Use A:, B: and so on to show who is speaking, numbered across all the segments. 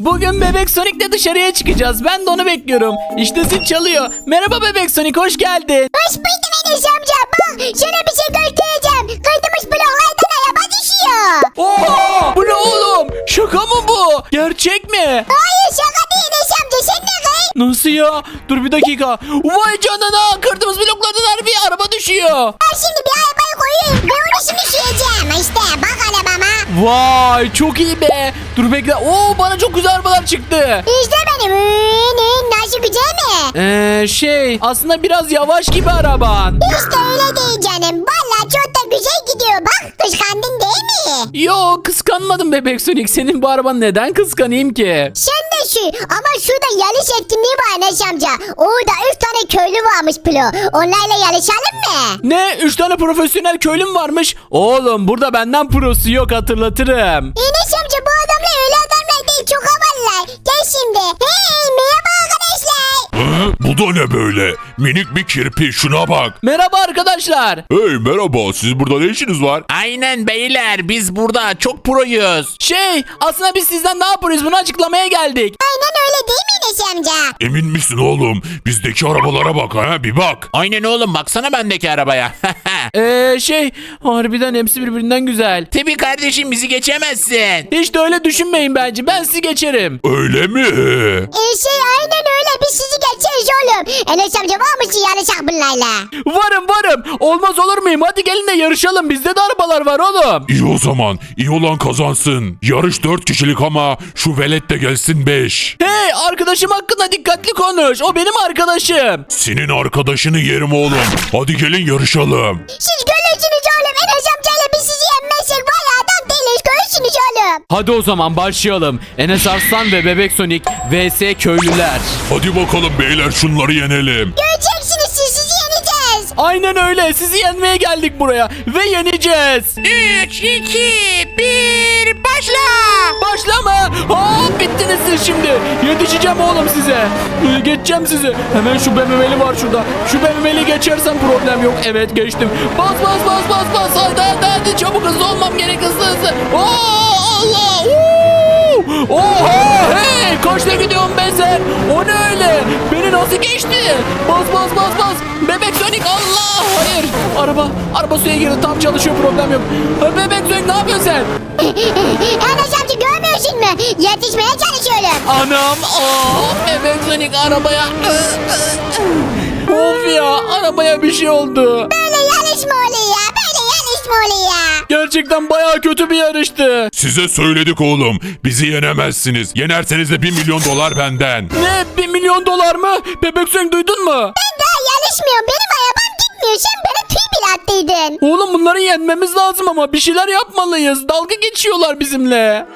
A: Bugün Bebek Sonic'le dışarıya çıkacağız. Ben de onu bekliyorum. İşte zil çalıyor. Merhaba Bebek Sonic hoş geldin.
B: Hoş buldum Enes amca. Bak sana bir şey göstereceğim. Kırdığımız bloklardan araba düşüyor.
A: Oo! Bu ne oğlum? Şaka mı bu? Gerçek mi?
B: Hayır şaka değil Enes amca. Sen ne kız?
A: Nasıl ya? Dur bir dakika. Vay canına kırdığımız bloklardan bir araba düşüyor.
B: Ben şimdi bir arabayı koyayım ve onu şimdi süreceğim. İşte bak arabama.
A: Vay çok iyi be. Dur bekle. Oo bana çok güzel arabalar çıktı.
B: İşte benim. Ne? Nasıl güzel mi?
A: Ee, şey aslında biraz yavaş gibi araban.
B: İşte öyle değil canım. Valla güzel gidiyor. Bak kıskandın değil mi?
A: Yo kıskanmadım Bebek Sonic. Senin bu arabanı neden kıskanayım ki?
B: Sen de şu ama şurada yarış etkinliği var Enes amca. Orada üç tane köylü varmış Plo. Onlarla yarışalım mı?
A: Ne? Üç tane profesyonel köylüm varmış. Oğlum burada benden prosu yok hatırlatırım.
B: Enes amca bu adamlar öyle adamlar değil çok havalılar. Gel şimdi. Hey merhaba arkadaşlar.
C: Hı? Bu da ne böyle? Minik bir kirpi şuna bak.
A: Merhaba arkadaşlar.
C: Hey merhaba siz burada ne işiniz var?
D: Aynen beyler biz burada çok proyuz.
A: Şey aslında biz sizden ne yapıyoruz bunu açıklamaya geldik.
B: Aynen öyle değil mi Enes amca?
C: Emin misin oğlum? Bizdeki arabalara bak ha bir bak.
D: Aynen oğlum baksana bendeki arabaya.
A: Ee şey harbiden hepsi birbirinden güzel.
D: Tabii kardeşim bizi geçemezsin.
A: Hiç de öyle düşünmeyin bence ben sizi geçerim.
C: Öyle mi?
B: Ee, şey aynen öyle biz sizi geçeriz oğlum. Enes amca var mısın yarışak bunlarla?
A: Varım varım olmaz olur muyum hadi gelin de yarışalım bizde de arabalar var oğlum.
C: İyi o zaman. İyi olan kazansın. Yarış 4 kişilik ama şu velet de gelsin 5.
A: Hey arkadaşım hakkında dikkatli konuş o benim arkadaşım.
C: Senin arkadaşını yerim oğlum. Hadi gelin yarışalım.
B: Siz görürsünüz oğlum.
A: Hadi o zaman başlayalım. Enes Arslan ve Bebek Sonic vs köylüler.
C: Hadi bakalım beyler şunları yenelim.
B: Göreceksiniz siz sizi yeneceğiz.
A: Aynen öyle sizi yenmeye geldik buraya ve yeneceğiz.
D: 3, 2, 1 başla.
A: Başlama. Hop bittiniz siz şimdi. Yetişeceğim oğlum size. Ee, Geçeceğim sizi. Hemen şu BMW'li var şurada. Şu BMW'li geçersem problem yok. Evet geçtim. Bas bas bas bas bas. Hadi hadi hadi çabuk hızlı olmam gerek hızlı hızlı. Oo, Allah. Oo! Oha hey kaçta gidiyorsun ben sen? O ne öyle? Beni nasıl geçti? Bas bas bas bas. Bebek Sonic Allah hayır. Araba araba suya girdi tam çalışıyor problem yok. Ha, Bebek Sonic ne yapıyorsun sen?
B: Enes amca görmüyorsun mu? Yetişmeye çalışıyorum.
A: Anam aa bebek Sonic arabaya Of ya arabaya bir şey oldu
B: Böyle yarışma oluyor yarışma oluyor.
A: Gerçekten baya kötü bir yarıştı
C: Size söyledik oğlum. Bizi yenemezsiniz. Yenerseniz de 1 milyon dolar benden.
A: Ne bir milyon dolar mı Bebek Sonic duydun mu
B: Ben daha yarışmıyorum. Benim arabam gitmiyor. Sen bana tüy bile attıydın.
A: Oğlum bunları yenmemiz lazım ama bir şeyler yapmalıyız dalga geçiyorlar bizimle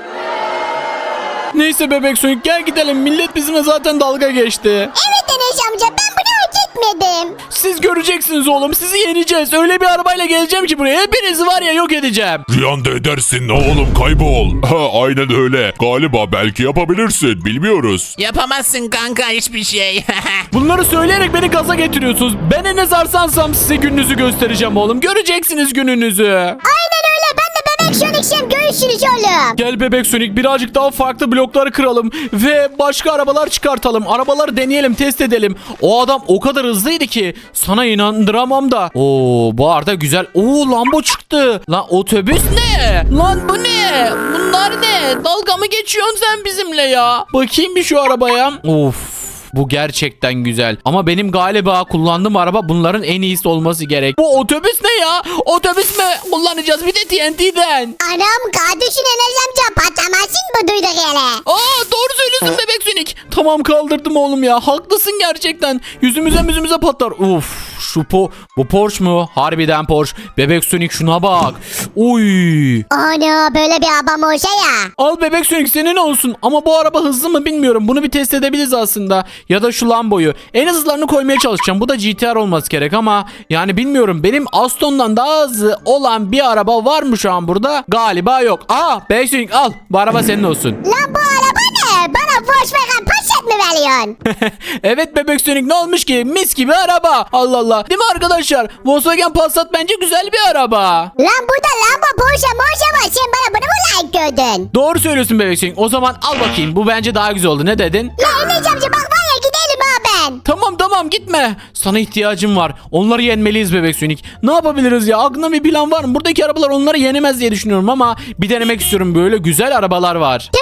A: Neyse Bebek Sonic gel gidelim millet bizimle zaten dalga geçti
B: Evet Enes amca ben bunu etmedim.
A: Siz göreceksiniz oğlum sizi yeneceğiz öyle bir arabayla geleceğim ki buraya hepinizi var ya yok edeceğim
C: Rüyanda edersin oğlum kaybol. Ha aynen öyle. Galiba belki yapabilirsin bilmiyoruz.
D: Yapamazsın kanka hiçbir şey.
A: Bunları söyleyerek beni gaza getiriyorsunuz. Ben Enes Arsansam size gününüzü göstereceğim oğlum. Göreceksiniz gününüzü.
B: Aynen bebek Sonics'im. Görüşürüz.
A: Gel bebek Sonic birazcık daha farklı blokları kıralım ve başka arabalar çıkartalım. Arabaları deneyelim, test edelim. O adam o kadar hızlıydı ki sana inandıramam da. Oo bu arada güzel. Oo Lambo çıktı. Lan otobüs ne? Lan bu ne? Bunlar ne? Dalga mı geçiyorsun sen bizimle ya? Bakayım bir şu arabaya. Of. Bu gerçekten güzel. Ama benim galiba kullandığım araba bunların en iyisi olması gerek. Bu otobüs ne ya? Otobüs mü kullanacağız bir de TNT'den?
B: Anam kardeşin Enes amca patlamasın mı duyduk hele?
A: Aa doğru söylüyorsun bebek Sonic. Tamam kaldırdım oğlum ya. Haklısın gerçekten. Yüzümüze yüzümüze patlar. Uf şu po bu Porsche mu? Harbiden Porsche. Bebek Sonic şuna bak. Uy.
B: Ana böyle bir arabam olsa ya.
A: Al bebek Sonic senin olsun. Ama bu araba hızlı mı bilmiyorum. Bunu bir test edebiliriz aslında. Ya da şu Lambo'yu. En hızlarını koymaya çalışacağım. Bu da GTR olması gerek ama yani bilmiyorum. Benim Aston'dan daha hızlı olan bir araba var mı şu an burada? Galiba yok. Aa bebek Sonic al. Bu araba senin olsun.
B: Lan bu araba ne? Bana Volkswagen Passat mı veriyor? diyorsun?
A: evet bebek Sonic ne olmuş ki? Mis gibi araba. Allah Allah. Değil mi arkadaşlar? Volkswagen Passat bence güzel bir araba.
B: Lan burada lamba Porsche Porsche var. Sen bana bunu mu gördün?
A: Doğru söylüyorsun bebek Sonic. O zaman al bakayım. Bu bence daha güzel oldu. Ne dedin?
B: La Enes amca bak var ya gidelim ha ben.
A: Tamam tamam gitme. Sana ihtiyacım var. Onları yenmeliyiz bebek Sonic. Ne yapabiliriz ya? Aklına bir plan var mı? Buradaki arabalar onları yenemez diye düşünüyorum ama bir denemek istiyorum. Böyle güzel arabalar var.
B: Tamam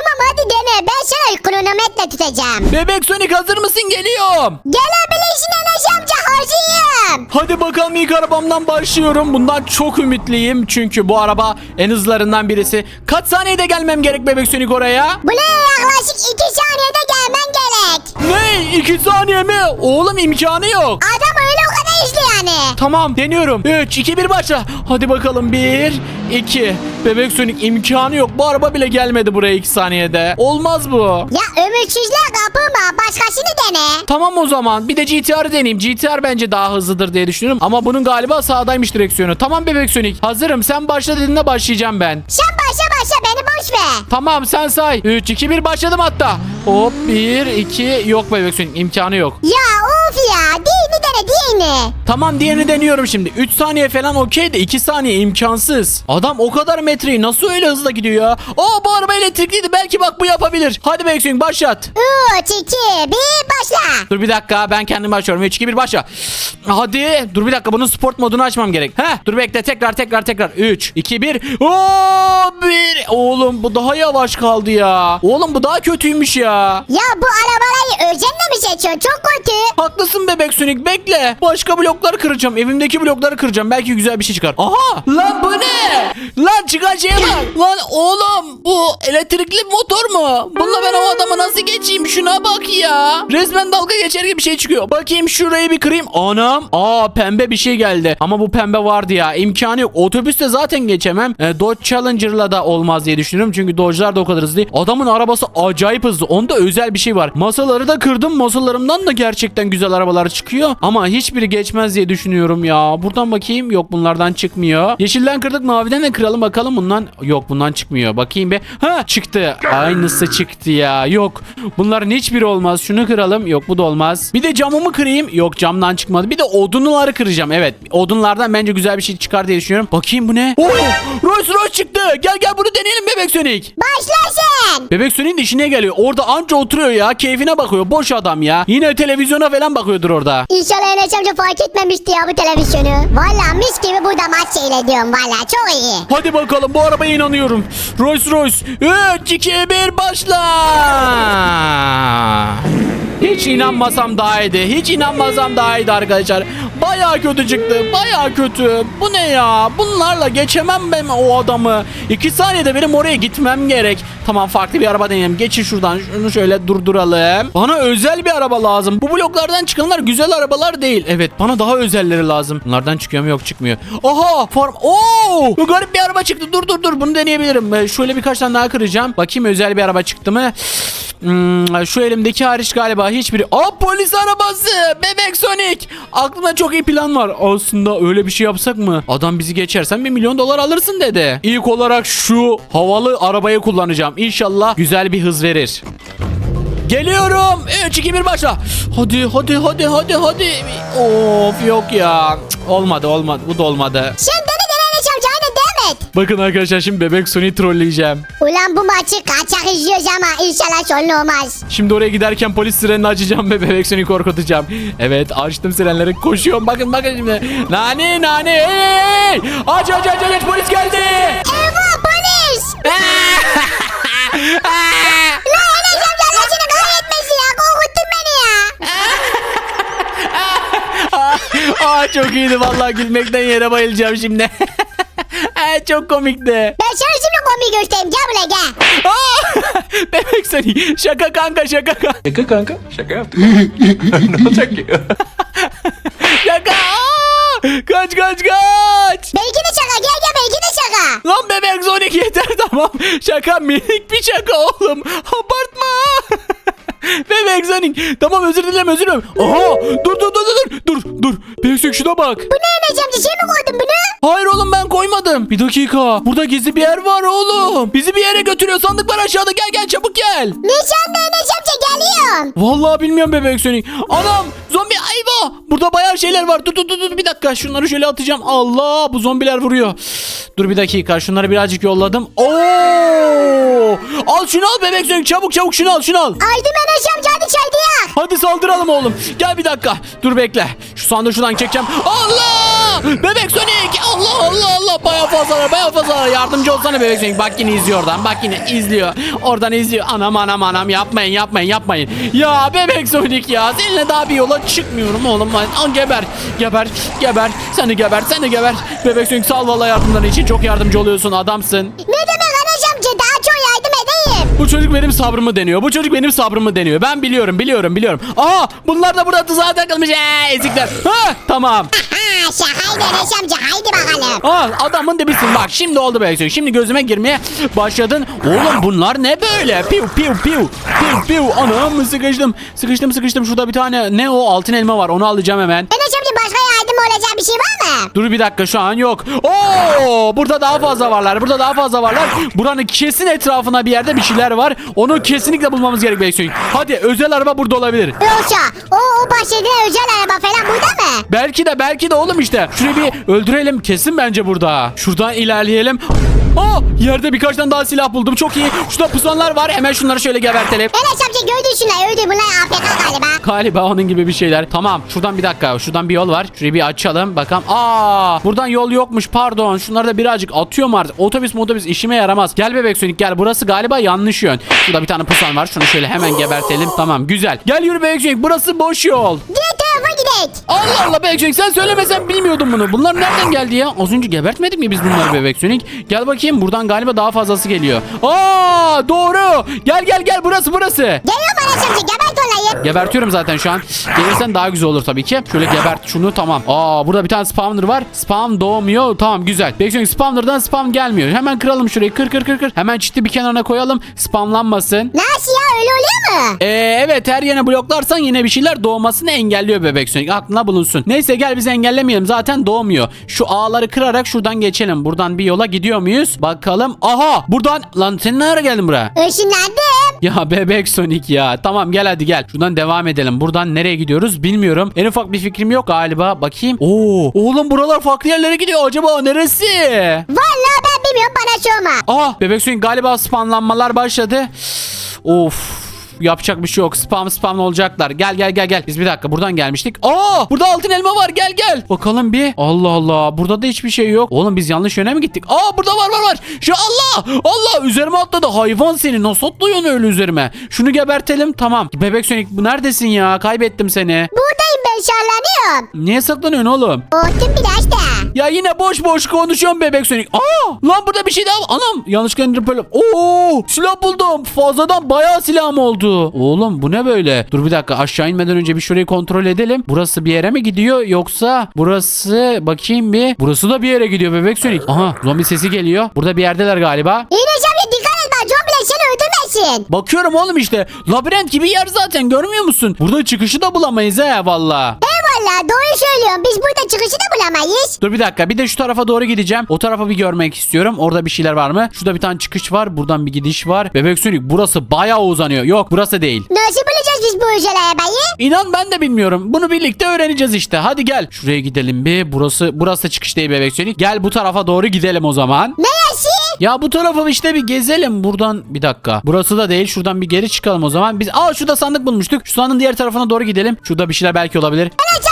B: dene. Ben sana kronometre tutacağım.
A: Bebek Sonic hazır mısın? Geliyorum.
B: Gelebilirsin Enes amca hazırım.
A: Hadi bakalım ilk arabamdan başlıyorum. Bundan çok ümitliyim. Çünkü bu araba en hızlarından birisi. Kaç saniyede gelmem gerek bebek Sonic oraya?
B: Buraya yaklaşık 2 saniyede gelmen gerek.
A: Ne? 2 saniye mi? Oğlum imkanı yok.
B: Adam öyle o hızlı yani.
A: Tamam deniyorum. 3, 2, 1 başla. Hadi bakalım 1, 2. Bebek Sonic imkanı yok. Bu araba bile gelmedi buraya 2 saniyede. Olmaz bu.
B: Ya ümitsizliğe kapılma. Başkasını dene.
A: Tamam o zaman. Bir de GTR'ı deneyeyim. GTR bence daha hızlıdır diye düşünüyorum. Ama bunun galiba sağdaymış direksiyonu. Tamam Bebek Sonic. Hazırım. Sen başla dediğinde başlayacağım ben.
B: Sen başla başla beni boş ver.
A: Tamam sen say. 3, 2, 1 başladım hatta. Hop 1, 2. Yok Bebek Sonic. imkanı yok.
B: Ya. Diğerini diğerini.
A: Tamam diğerini deniyorum şimdi. 3 saniye falan okey de 2 saniye imkansız. Adam o kadar metreyi nasıl öyle hızla gidiyor ya? Aa bu araba elektrikliydi. Belki bak bu yapabilir. Hadi Sonic başlat.
B: 3, 2, 1 başla.
A: Dur bir dakika ben kendim açıyorum. 3 2 1 başla. Hadi. Dur bir dakika bunun sport modunu açmam gerek. Heh. Dur bekle tekrar tekrar tekrar. 3 2 1. Oo 1. Oğlum bu daha yavaş kaldı ya. Oğlum bu daha kötüymüş ya.
B: Ya bu arabaları özenle mi seçiyorsun? Çok kötü.
A: Haklısın bebek Sonic bekle. Başka blokları kıracağım. Evimdeki blokları kıracağım. Belki güzel bir şey çıkar. Aha! Lan bu ne? Lan çıkan şeye bak. Lan oğlum bu elektrikli motor mu? Bununla ben o adamı nasıl geçeyim? Şuna bak ya. Resmen dalga geçer gibi bir şey çıkıyor. Bakayım şurayı bir kırayım. Anam. Aa pembe bir şey geldi. Ama bu pembe vardı ya. İmkanı yok. Otobüste zaten geçemem. E, Dodge Challenger'la da olmaz diye düşünüyorum. Çünkü Dodge'lar da o kadar hızlı. Adamın arabası acayip hızlı. Onda özel bir şey var. Masaları da kırdım. Masalarımdan da gerçekten güzel arabalar çıkıyor. Ama hiçbiri geçmez diye düşünüyorum ya. Buradan bakayım. Yok bunlardan çıkmıyor. Yeşilden kırdık. Maviden de kıralım bakalım bundan. Yok bundan çıkmıyor. Bakayım bir. Ha çıktı. Aynısı çıktı ya. Yok. Bunların hiçbiri olmaz. Şunu kıralım. Yok bu da olmaz. Bir de camımı kırayım. Yok camdan çıkmadı. Bir de odunları kıracağım. Evet. Odunlardan bence güzel bir şey çıkar diye düşünüyorum. Bakayım bu ne? Oo! Rolls Royce çıktı. Gel gel bunu deneyelim bebek Sonic.
B: Başla sen.
A: Bebek Sonic de işine geliyor. Orada anca oturuyor ya. Keyfine bakıyor. Boş adam ya. Yine televizyona falan bakıyordur orada.
B: İnşallah Enes amca fark etmemişti ya bu televizyonu. Valla mis gibi burada maç seyrediyorum valla çok iyi.
A: Hadi bakalım bu arabaya inanıyorum. Rolls Royce 3 2 1 başla. Hiç inanmasam daha iyiydi. Hiç inanmasam daha iyiydi arkadaşlar. Baya kötü çıktı. Baya kötü. Bu ne ya? Bunlarla geçemem ben o adamı. 2 saniyede benim oraya gitmem gerek. Tamam farklı bir araba deneyelim. Geçin şuradan. Şunu şöyle durduralım. Bana özel bir araba lazım. Bu bloklardan çıkanlar güzel arabalar değil. Evet bana daha özelleri lazım. Bunlardan çıkıyor mu? Yok çıkmıyor. Aha farm. Oo! Bu garip bir araba çıktı. Dur dur dur. Bunu deneyebilirim. Ee, Şöyle birkaç tane daha kıracağım. Bakayım özel bir araba çıktı mı? Hmm, şu elimdeki hariç galiba hiçbiri. Aa polis arabası. Bebek Sonic. Aklımda çok iyi plan var. Aslında öyle bir şey yapsak mı? Adam bizi geçersen bir milyon dolar alırsın dedi. İlk olarak şu havalı arabayı kullanacağım. İnşallah güzel bir hız verir. Geliyorum. 3 2 1 başla. Hadi hadi hadi hadi hadi. Of yok ya. Olmadı olmadı. Bu da olmadı.
B: Sen
A: Bakın arkadaşlar şimdi bebek Sonic trolleyeceğim.
B: Ulan bu maçı kaçak izliyoruz ama inşallah sorun olmaz.
A: Şimdi oraya giderken polis sirenini açacağım ve bebek seni korkutacağım. Evet açtım sirenleri koşuyorum bakın bakın şimdi. Nane nane hey, hey. Aç aç aç aç polis geldi.
B: Eyvah polis. La Enes amca Allah seni kahretmesin ya korkuttun beni ya.
A: Aa çok iyiydi vallahi gülmekten yere bayılacağım şimdi. Çok komikti.
B: Ben sana şimdi komik göstereyim gel buraya gel.
A: Bebek seni şaka kanka şaka kanka.
E: Şaka kanka. Şaka yaptım. ne olacak ki?
A: Şaka. Aa, kaç kaç kaç.
B: Belki de şaka gel gel belki de şaka.
A: Lan bebek Sonic yeter tamam. Şaka minik bir şaka oğlum. Abartma. Bebek Sonic. Tamam özür dilerim özür dilerim. Aha dur dur dur dur dur dur. Bebek Sonic şuna bak.
B: Bu ne amca sen mi koydun bunu?
A: Hayır oğlum ben koymadım. Bir dakika. Burada gizli bir yer var oğlum. Bizi bir yere götürüyor. Sandık var aşağıda. Gel gel çabuk gel.
B: Ne sandın Enes amca geliyor. bilmiyorum.
A: Vallahi bilmiyorum bebek Sonic. Anam zombi ayva. Burada bayağı şeyler var. Dur dur dur dur bir dakika. Şunları şöyle atacağım. Allah bu zombiler vuruyor. Dur bir dakika. Şunları birazcık yolladım. Oo! Al şunu al bebek Sonic. Çabuk çabuk şunu al şunu al.
B: Haydi Enes amca hadi çaydı ya.
A: Hadi saldıralım oğlum. Gel bir dakika. Dur bekle. Şu sandığı şuradan çekeceğim. Allah! Bebek Sonic! Allah Allah Allah! Baya fazla var, baya fazla. Yardımcı olsana Bebek Sonic. Bak yine izliyor oradan. Bak yine izliyor. Oradan izliyor. Anam anam anam yapmayın yapmayın yapmayın. Ya Bebek Sonic ya. Seninle daha bir yola çıkmıyorum oğlum. Al geber. Geber. Geber. Sen de geber. Sen de geber. Bebek Sonic sağ ol valla yardımların için. Çok yardımcı oluyorsun. Adamsın.
B: Ne demek
A: Bu çocuk benim sabrımı deniyor. Bu çocuk benim sabrımı deniyor. Ben biliyorum, biliyorum, biliyorum. Aa, bunlar da burada tuzağa takılmış. Ee, ezikler. Ha, tamam.
B: Ha şakaydı Enes amca haydi bakalım.
A: Aa, adamın dibisin bak. Şimdi oldu be. Şimdi gözüme girmeye başladın. Oğlum bunlar ne böyle? Piu piu piu. Piu piu. Anam sıkıştım. Sıkıştım sıkıştım. Şurada bir tane ne o altın elma var. Onu alacağım hemen.
B: Enes olacak bir şey var mı?
A: Dur bir dakika şu an yok. Oo, burada daha fazla varlar. Burada daha fazla varlar. Buranın kesin etrafına bir yerde bir şeyler var. Onu kesinlikle bulmamız gerek Beysoy. Hadi özel araba burada olabilir.
B: Yoksa o, o bahsedilen özel araba falan burada mı?
A: Belki de belki de oğlum işte. Şurayı bir öldürelim. Kesin bence burada. Şuradan ilerleyelim. Aa, yerde birkaç tane daha silah buldum. Çok iyi. Şurada pusanlar var. Hemen şunları şöyle gebertelim.
B: Enes amca gördün şunları öldü bunlar AFK galiba.
A: Galiba onun gibi bir şeyler. Tamam. Şuradan bir dakika. Şuradan bir yol var. Şurayı bir açalım. Bakalım. Aa, buradan yol yokmuş. Pardon. Şunları da birazcık atıyorum artık. Otobüs otobüs işime yaramaz. Gel bebek sönük gel. Burası galiba yanlış yön. Şurada bir tane pusan var. Şunu şöyle hemen gebertelim. Tamam. Güzel. Gel yürü bebek sönük. Burası boş yol.
B: Diğer gidelim.
A: Allah Allah bebek sönük. Sen söylemesen bilmiyordum bunu. Bunlar nereden geldi ya? Az önce gebertmedik mi biz bunları bebek sönük? Gel bakayım. Buradan galiba daha fazlası geliyor. Aa, doğru. Gel gel gel. Burası burası.
B: Geliyorum Enes amca gebert olayım.
A: Gebertiyorum zaten şu an. Gelirsen daha güzel olur tabii ki. Şöyle gebert şunu tamam. Aa burada bir tane spawner var. Spawn doğmuyor. Tamam güzel. Bekliyorum spawner'dan spawn gelmiyor. Hemen kıralım şurayı. Kır kır kır kır. Hemen çiti bir kenarına koyalım. Spawnlanmasın.
B: Nasıl ya öyle oluyor mu?
A: Ee, evet her yerine bloklarsan yine bir şeyler doğmasını engelliyor bebek Sonic. Aklına bulunsun. Neyse gel biz engellemeyelim. Zaten doğmuyor. Şu ağları kırarak şuradan geçelim. Buradan bir yola gidiyor muyuz? Bakalım. Aha buradan. Lan sen ne ara geldin buraya?
B: Işınlandım.
A: Ya bebek Sonic ya. Tamam gel hadi gel. Şuradan devam edelim. Buradan nereye gidiyoruz bilmiyorum. En ufak bir fikrim yok galiba. Bakayım. Oo, oğlum buralar farklı yerlere gidiyor. Acaba neresi?
B: Vallahi ben bilmiyorum bana sorma.
A: Ah bebek Sonic galiba spamlanmalar başladı. Of. Yapacak bir şey yok. Spam spam olacaklar. Gel gel gel gel. Biz bir dakika buradan gelmiştik. Aa burada altın elma var. Gel gel. Bakalım bir. Allah Allah. Burada da hiçbir şey yok. Oğlum biz yanlış yöne mi gittik? Aa burada var var var. Şu Allah. Allah üzerime atladı. Hayvan seni. Nasıl atlıyorsun öyle üzerime? Şunu gebertelim. Tamam. Bebek Sonic neredesin ya? Kaybettim seni.
B: Buradayım ben şarlanıyorum.
A: Niye saklanıyorsun oğlum?
B: Korktum biraz da.
A: Ya yine boş boş konuşuyorum bebek Sonic. Aa! Lan burada bir şey daha var. Anam yanlışlıkla indirip böyle. Oo! Silah buldum. Fazladan bayağı silahım oldu. Oğlum bu ne böyle? Dur bir dakika aşağı inmeden önce bir şurayı kontrol edelim. Burası bir yere mi gidiyor yoksa burası bakayım bir. Burası da bir yere gidiyor bebek Sonic. Aha zombi sesi geliyor. Burada bir yerdeler galiba.
B: Enes öldürmesin.
A: Bakıyorum oğlum işte. Labirent gibi yer zaten görmüyor musun? Burada çıkışı da bulamayız he valla.
B: Eyvallah doğru söylüyorum biz burada çıkışı da bulamayız.
A: Dur bir dakika bir de şu tarafa doğru gideceğim. O tarafa bir görmek istiyorum. Orada bir şeyler var mı? Şurada bir tane çıkış var. Buradan bir gidiş var. Bebek Sonic burası bayağı uzanıyor. Yok burası değil.
B: Nasıl bulacağız biz bu özel arabayı?
A: İnan ben de bilmiyorum. Bunu birlikte öğreneceğiz işte. Hadi gel. Şuraya gidelim bir. Burası burası da çıkış değil Bebek Sonic. Gel bu tarafa doğru gidelim o zaman.
B: Neresi?
A: Ya bu tarafı işte bir gezelim buradan. Bir dakika. Burası da değil. Şuradan bir geri çıkalım o zaman. Biz aa şurada sandık bulmuştuk. Şu sandığın diğer tarafına doğru gidelim. Şurada bir şeyler belki olabilir.
B: Amca.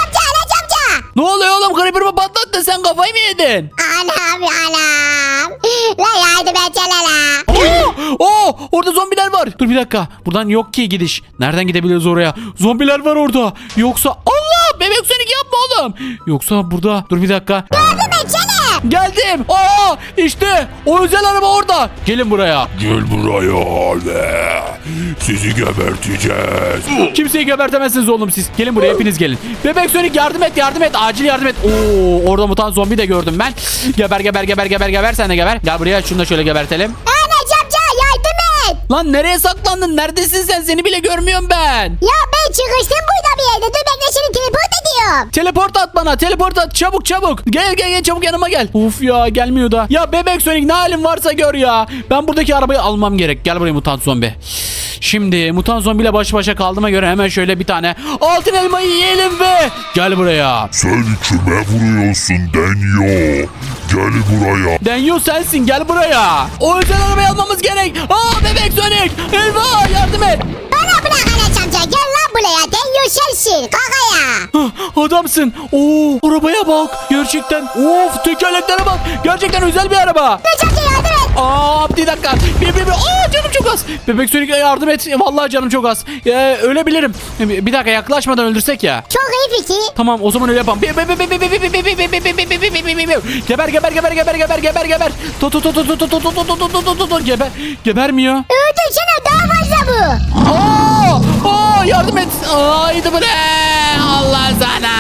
A: Ne oluyor oğlum? Creeper'ımı patlattın. Sen kafayı mı yedin?
B: Anam anam. La yardım etsene la.
A: Oo, oo, orada zombiler var. Dur bir dakika. Buradan yok ki gidiş. Nereden gidebiliriz oraya? Zombiler var orada. Yoksa Allah bebek Sonic yapma oğlum. Yoksa burada. Dur bir dakika.
B: Yardım etsene.
A: Geldim. Aa işte o özel araba orada. Gelin buraya.
C: Gel buraya ve sizi geberteceğiz.
A: Kimseyi gebertemezsiniz oğlum siz. Gelin buraya hepiniz gelin. Bebek Sonic yardım et yardım et. Acil yardım et. Oo orada mutant zombi de gördüm ben. Geber geber geber geber geber sen de geber. Gel buraya şunu da şöyle gebertelim.
B: Enes amca yardım et.
A: Lan nereye saklandın? Neredesin sen? Seni bile görmüyorum ben.
B: Ya ben çıkıştım burada bir yerde. Dur bekle seni teleport. Geliyorum.
A: Teleport at bana teleport at çabuk çabuk. Gel gel gel çabuk yanıma gel. Uf ya gelmiyor da. Ya bebek Sonic ne halin varsa gör ya. Ben buradaki arabayı almam gerek. Gel buraya mutant zombi. Şimdi mutant zombiyle baş başa kaldığıma göre hemen şöyle bir tane altın elmayı yiyelim ve gel buraya.
C: Sen kime vuruyorsun Denyo? Gel buraya.
A: Denyo sensin gel buraya. O özel arabayı almamız gerek. Aa bebek Sonic. Eyvah yardım et.
B: Buraya. Deniyor sensin kakaya.
A: Hah, Adamsın. Oo arabaya bak. Gerçekten. Of tekerleklere bak. Gerçekten özel bir araba.
B: Amca yardım et.
A: Aa bir dakika. Bir, bir, bir. Aa canım çok az. Bebek Sonic'e yardım et. Vallahi canım çok az. Ee, ölebilirim. Bir bir dakika yaklaşmadan öldürsek ya.
B: Çok iyi fikir.
A: Tamam o zaman öyle yapalım. Bi- bi- bi- bi- bi- bi- bi- bi- bi- bi- bi- bi- bi- bi- bi- bi- bi- bi- Geber geber geber geber geber geber geber. Tut tut tut tut tut tut tut tut tut tut tut tut geber. Gebermiyor.
B: Öldürsene daha fazla kitabı.
A: Oo, oo, yardım et. Haydi bre. Allah sana.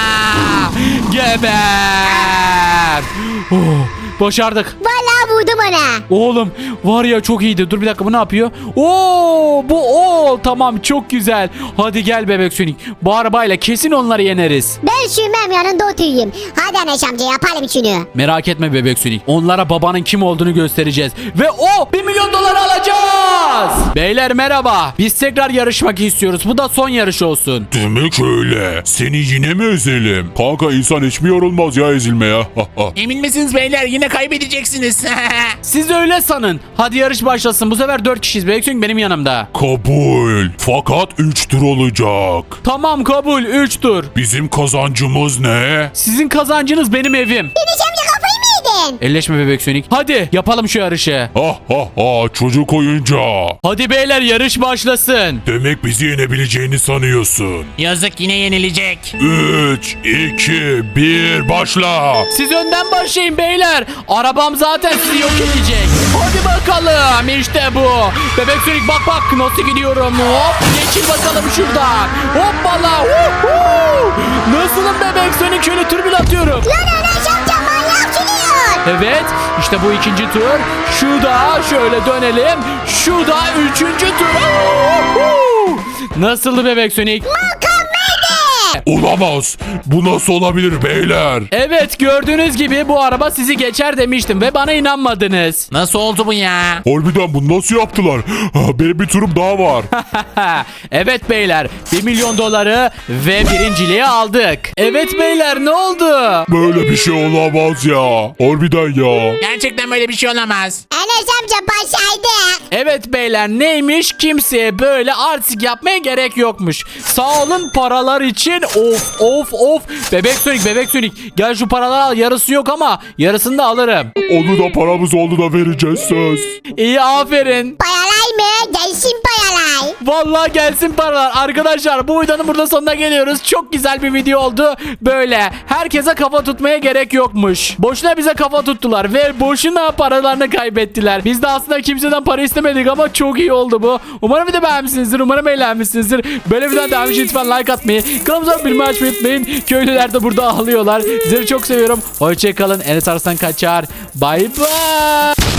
A: Geber. Oh başardık.
B: Vallahi vurdum ona.
A: Oğlum var ya çok iyiydi. Dur bir dakika bu ne yapıyor? Oo bu o tamam çok güzel. Hadi gel bebek Sonic. Bu arabayla kesin onları yeneriz.
B: Ben sürmem yanında oturayım. Hadi Enes amca yapalım şunu.
A: Merak etme bebek Sonic. Onlara babanın kim olduğunu göstereceğiz. Ve o 1 milyon dolar alacağız. Beyler merhaba. Biz tekrar yarışmak istiyoruz. Bu da son yarış olsun.
C: Demek öyle. Seni yine mi ezelim? Kanka insan hiç mi yorulmaz ya ezilmeye?
D: Emin misiniz beyler yine kaybedeceksiniz.
A: Siz öyle sanın. Hadi yarış başlasın. Bu sefer 4 kişiyiz. Bebek Sonic benim yanımda.
C: Kabul. Fakat 3 tur olacak.
A: Tamam kabul. 3 tur.
C: Bizim kazancımız ne?
A: Sizin kazancınız benim evim.
B: Enes amca yedin?
A: Elleşme bebek Sonic. Hadi yapalım şu yarışı.
C: Ha ha ha çocuk oyuncağı.
A: Hadi beyler yarış başlasın.
C: Demek bizi yenebileceğini sanıyorsun.
D: Yazık yine yenilecek.
C: 3, 2, 1 başla.
A: Siz önden başlayın beyler. Arabam zaten sizi yok edecek. Hadi bakalım işte bu. Bebek Sonic bak bak nasıl gidiyorum. Hop geçin bakalım şuradan. Hoppala. Huhu. Nasılım bebek Sonic şöyle türbül atıyorum.
B: Lan sürüyor.
A: Evet işte bu ikinci tur. Şu da şöyle dönelim. Şu da üçüncü tur. Nasıldı bebek Sonic?
C: Olamaz. Bu nasıl olabilir beyler?
A: Evet gördüğünüz gibi bu araba sizi geçer demiştim ve bana inanmadınız.
D: Nasıl oldu bu ya?
C: Harbiden bunu nasıl yaptılar? Ha, Benim bir turum daha var.
A: evet beyler 1 milyon doları ve birinciliği aldık. Evet beyler ne oldu?
C: Böyle bir şey olamaz ya. Harbiden ya.
D: Gerçekten böyle bir şey olamaz.
B: Enes amca başardı.
A: Evet beyler neymiş kimseye böyle artistik yapmaya gerek yokmuş. Sağ olun paralar için of of of. Bebek Sonic bebek Sonic gel şu paraları al yarısı yok ama yarısını da alırım.
C: Onu da paramız oldu da vereceğiz söz.
A: İyi aferin.
B: Payalay mı? Gelsin payalay.
A: Vallahi gelsin paralar. Arkadaşlar bu videonun burada sonuna geliyoruz. Çok güzel bir video oldu. Böyle herkese kafa tutmaya gerek yokmuş. Boşuna bize kafa tuttular ve boşuna paralarını kaybettiler. Biz de aslında kimseden para istemedik ama çok iyi oldu bu. Umarım video beğenmişsinizdir. Umarım eğlenmişsinizdir. Böyle videolar devam için lütfen like atmayı, kanalımıza bildirim açmayı unutmayın. Köylüler de burada ağlıyorlar. Sizleri çok seviyorum. Hoşçakalın. Enes Arslan Kaçar. Bye bye.